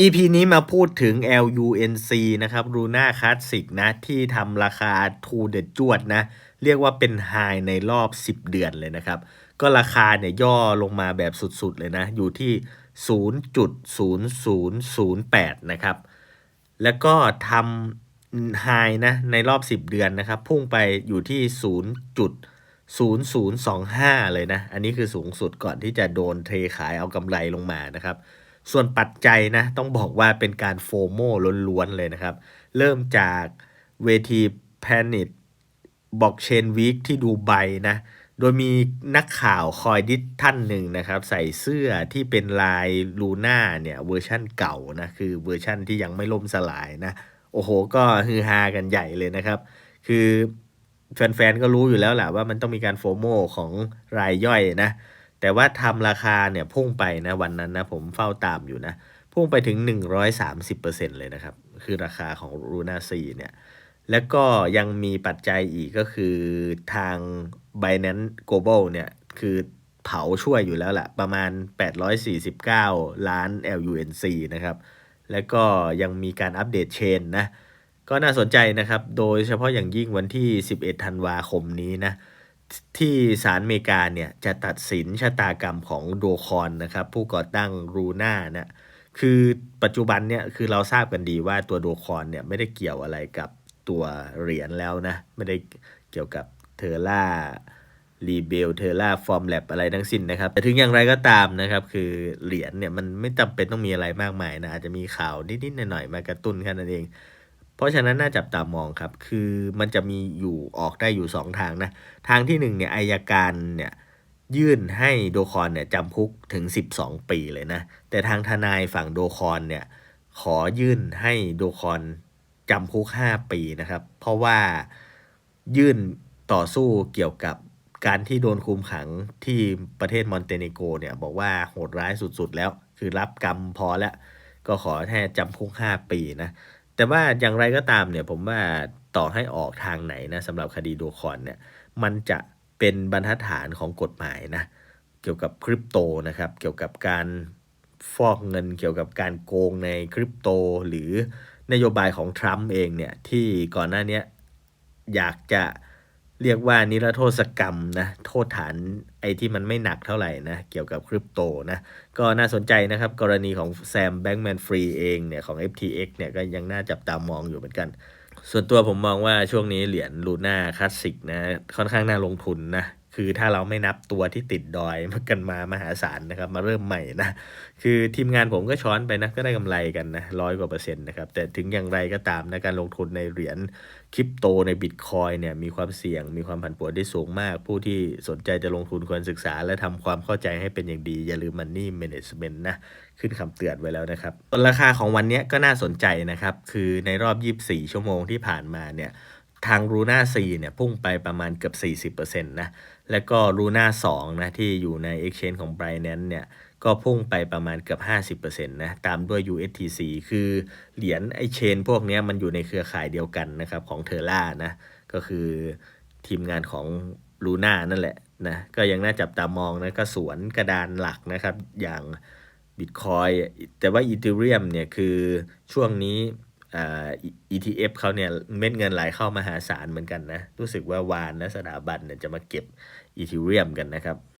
EP นี้มาพูดถึง LUNC นะครับ Luna Classic นะที่ทำราคาทูเด็ดจวดนะ เรียกว่าเป็นไฮในรอบ 10 เดือนเลยนะครับ ก็ราคาเนี่ยย่อลงมาแบบสุดๆเลยนะ อยู่ที่ 0.0008 นะครับ แล้วก็ทำไฮนะในรอบ 10 เดือนนะครับ พุ่งไปอยู่ที่ 0.0025 เลยนะ อันนี้คือสูงสุดก่อนที่จะโดนเทขายเอากำไรลงมานะครับ ส่วนปัจจัยนะต้องบอกว่าเป็นการโฟโมล้วนๆเลยนะครับ เริ่มจากเวที Planet Blockchain Week ที่ดูไบนะ โดยมีนักข่าวคอยดิสท่านหนึ่งนะครับ ใส่เสื้อที่เป็นลายลูน่าเนี่ยเวอร์ชั่นเก่านะคือเวอร์ชั่นที่ยังไม่ล่มสลายนะ โอ้โห ก็ฮือฮากันใหญ่เลยนะครับ คือแฟนๆ ก็รู้อยู่แล้วแหละว่ามันต้องมีการโฟโมของรายย่อยนะ แต่ว่าทำราคาเนี่ยพุ่งไปนะวันนั้นนะผมเฝ้าตามอยู่นะ พุ่งไปถึง 130%เลยนะครับ คือราคาของ Luna 4เนี่ย แล้วก็ยังมีปัจจัยอีกก็คือทาง Binance Global เนี่ยคือเผาช่วยอยู่แล้วแหละประมาณ 849 ล้าน LUNC นะครับ แล้วก็ยังมีการอัปเดตเชนนะ ก็น่าสนใจนะครับ โดยเฉพาะอย่างยิ่งวันที่ 11 ธันวาคมนี้นะ ที่ศาลอเมริกาเนี่ยจะตัดสินชะตากรรมของโดคอนนะครับผู้ก่อตั้งรูน่าเนี่ยคือปัจจุบันเนี่ยคือเราทราบกันดีว่าตัวโดคอนเนี่ยไม่ได้เกี่ยวอะไรกับตัวเหรียญแล้วนะไม่ได้เกี่ยวกับเทอร่ารีเบลเทอร่าฟอร์มแลบอะไรทั้งสิ้นนะครับแต่ถึงอย่างไรก็ตามนะครับ คือเหรียญเนี่ยมันไม่จำเป็นต้องมีอะไรมากมายนะอาจจะมีข่าวนิดๆหน่อยๆมากระตุ้นแค่นั้นเอง เพราะฉะนั้นน่าจับตามองครับ คือมันจะมีอยู่ออกได้อยู่ 2 ทางนะ ทางที่1เนี่ยอายการเนี่ยยื่นให้โดคอนเนี่ยจำคุกถึง 12 ปีเลยนะ แต่ทางทนายฝั่งโดคอนเนี่ยขอยื่นให้โดคอนจำคุก 5 ปีนะครับ เพราะว่ายื่นต่อสู้เกี่ยวกับการที่โดนคุมขังที่ประเทศมอนเตเนโกเนี่ยบอกว่าโหดร้ายสุดๆแล้ว คือรับกรรมพอแล้ว ก็ขอแค่จำคุก 5 ปีนะ แต่ว่าอย่างไรก็ตามเนี่ยผมว่าต่อให้ออกทางไหนนะสำหรับคดีโดคอนเนี่ยมันจะเป็นบรรทัดฐานของกฎหมายนะเกี่ยวกับคริปโตนะครับเกี่ยวกับการฟอกเงินเกี่ยวกับการโกงในคริปโต หรือนโยบายของทรัมป์เองเนี่ยที่ก่อนหน้านี้อยากจะ เรียกว่านิรโทษกรรมนะโทษฐานไอ้ที่มันไม่หนักเท่าไหร่นะเกี่ยวกับคริปโตนะก็น่าสนใจนะครับ กรณีของแซมแบงก์แมนฟรีเองเนี่ยของ FTX เนี่ยก็ยังน่าจับตามองอยู่เหมือนกัน ส่วนตัวผมมองว่าช่วงนี้เหรียญลูน่าคลาสสิกนะค่อนข้างน่าลงทุนนะ คือถ้าเราไม่นับตัวที่ติดดอยมากันมามหาศาลนะครับ มาเริ่มใหม่นะคือทีมงานผมก็ช้อนไปนะก็ได้กำไรกันนะร้อยกว่าเปอร์เซ็นต์นะครับแต่ถึงอย่างไรก็ตามนะการลงทุนในเหรียญคริปโตในบิตคอยเนี่ยมีความเสี่ยง มีความผันผวนที่สูงมาก ผู้ที่สนใจจะลงทุนควรศึกษา และทำความเข้าใจให้เป็นอย่างดี อย่าลืม Money Management นะขึ้นคำเตือนไว้แล้วนะครับราคาของวันนี้ก็น่าสนใจนะครับคือในรอบ 24 ชั่วโมงที่ผ่านมาเนี่ย ทาง Luna 4เนี่ยพุ่งไปประมาณเกือบ 40%นะแล้วก็ Luna 2นะที่อยู่ใน Exchange ของ Binance เนี่ยก็พุ่งไปประมาณเกือบ 50%นะตามด้วย USTC คือเหรียญไอเชนพวกนี้มันอยู่ในเครือข่ายเดียวกันนะครับของเทอร่านะก็คือทีมงานของ Luna นั่นแหละนะก็ยังน่าจับตามองนะก็สวนกระดานหลักนะครับอย่างบิตคอยแต่ว่าอีเทเรียมเนี่ยคือช่วงนี้ ETF เขาเนี่ยเม็ดเงินไหลเข้ามหาศาลเหมือนกันนะ รู้สึกว่าวานและสถาบันเนี่ยจะมาเก็บอีเทเรียมกันนะครับ